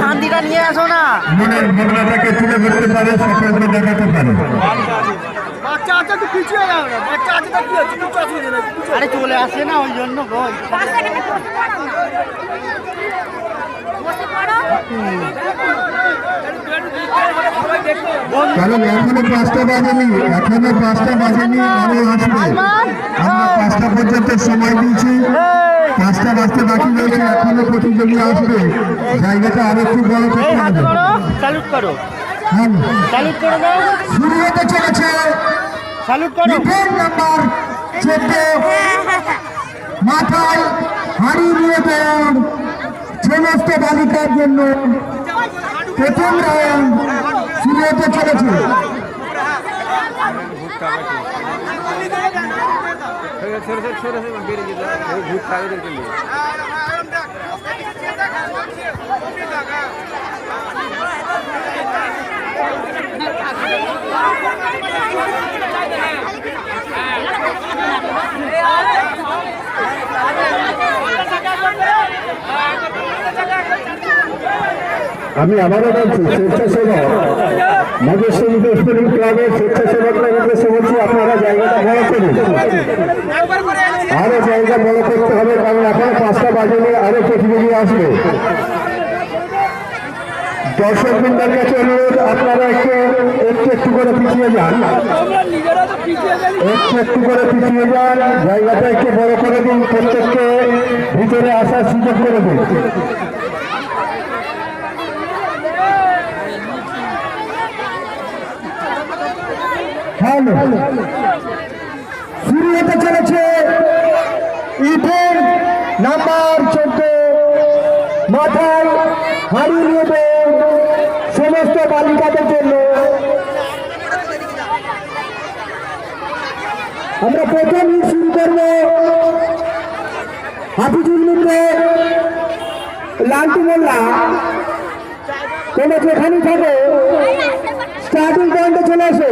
চান্দিটা নিয়ে আসো না। মনের ভাবনাটাকে তুলে ধরতে পারে সকলকে দেখাতে পারে। বাচ্চা আছে তো পিছিয়ে যাও বাচ্চা আছে তো কি হচ্ছে কিছু অসুবিধা নেই আরে চলে আসে না ওই জন্য গো কারণ এখনও পাঁচটা বাজেনি এখনও পাঁচটা বাজেনি আরও আসবে। আমরা পাঁচটা পর্যন্ত সময় দিয়েছি। বাজতে বাকি রয়েছে এখনও প্রতিযোগী আসবে। জায়গাটা আরও খুব বড় করতে হবে। স্যালুট করো। হ্যাঁ। স্যালুট করে দাও শুরু হতে চলেছে। স্যালুট করো। রিপোর্ট নাম্বার চোদ্দ। মাথায় হাড়ি নিয়ে দেন। সমস্ত বালিকার জন্য প্রথম রাউন্ড শুরু হতে চলেছে। আমি আবারও বলছি স্বেচ্ছাসেবক। মধুসূদন স্পোর্টিং ক্লাবের স্বেচ্ছাসেবকরা উদ্দেশ্যে বলছি আপনারা জায়গাটা বড় করুন আরও জায়গা বড় করতে হবে কারণ এখন পাঁচটা বাজলে আরও প্রতিযোগী আসবে দর্শক বৃন্দের কাছে অনুরোধ আপনারা একটু একটু একটু করে পিছিয়ে যান একটু একটু করে পিছিয়ে যান জায়গাটা একটু বড় করে দিন প্রত্যেককে ভিতরে আসার সুযোগ করে দিন হ্যালো শুরু হতে চলেছে ইভেন্ট নাম্বার চোদ্দ। মাথায় হারিয়ে নেবে সমস্ত বালিকাদের জন্য। আমরা প্রথম শুরু করব হাফিজুল মিত্র লালটু মোল্লা। তোমরা যেখানে থাকো স্টার্টিং পয়েন্টে চলে আসো।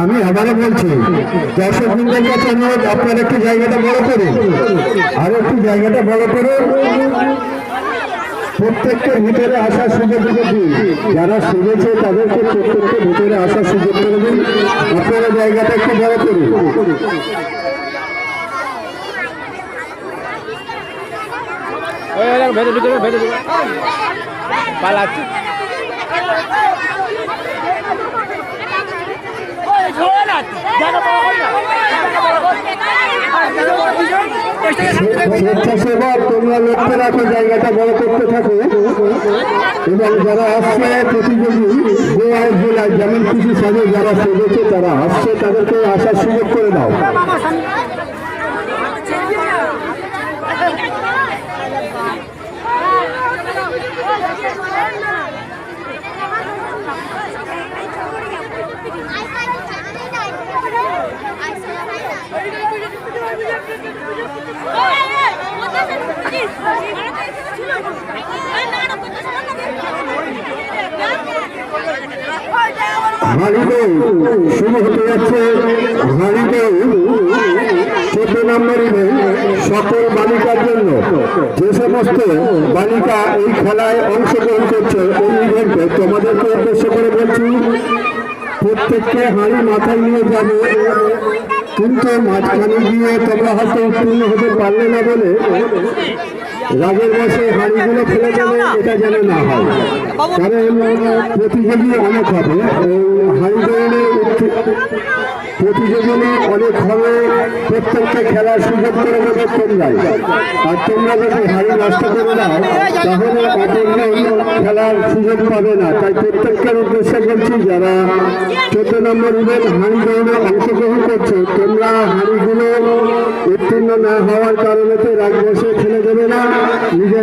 আমি আবারও বলছি, দর্শক বৃন্দের কাছে অনুরোধ, আপনারা একটু জায়গাটা বড় করুন। আর একটু জায়গাটা বড় করুন। প্রত্যেককে ভিতরে আসার সুযোগ করে দিন যারা শুনেছে তাদেরকে প্রত্যেককে ভিতরে আসার সুযোগ করে দিন আপনারা জায়গাটা একটু বড় করুন পালাচ্ছে স্বেচ্ছাসেবক তোমরা লক্ষ্য রাখো, জায়গাটা বড় করতে থাকো। এবং যারা আসছে, প্রতিযোগী যেমন কিছু সাজে যারা সেজেছে, তারা আসছে, তাদেরকে আসার সুযোগ করে দাও। হাড়িতে শুরু হতে যাচ্ছে হাড়িতে চোদ্দ নম্বর সকল বালিকার জন্য যে সমস্ত বালিকা এই খেলায় অংশগ্রহণ করছে, এই ইভেন্টে তোমাদেরকে উদ্দেশ্য করে বলছি, প্রত্যেককে হাঁড়ি মাথায় নিয়ে যাবে। কিন্তু মাঝখানে গিয়ে তোমরা হয়তো উত্তীর্ণ হতে পারলে না বলে রাগের বসে হাঁড়িগুলো ফেলে দেবে, এটা যেন না হয়। কারণ, প্রতিযোগী অনেক হবে। এই হাঁড়ি দৌড়ে উত্তি- প্রতিযোগী অনেক হবে প্রত্যেককে খেলার সুযোগ করে দেবে তোমরাই। আর তোমরা যদি হাঁড়ি নষ্ট করে দাও, তাহলে অপরজন খেলার সুযোগ পাবে না। তাই প্রত্যেকের উদ্দেশ্যে বলছি, যারা চোদ্দ নম্বর ইভেন্ট হাঁড়ি দৌড়ে অংশগ্রহণ করছে, তোমরা হাঁড়িগুলো উত্তীর্ণ না হওয়ার কারণে রাগ বসে ফেলে দেবে না, নিজের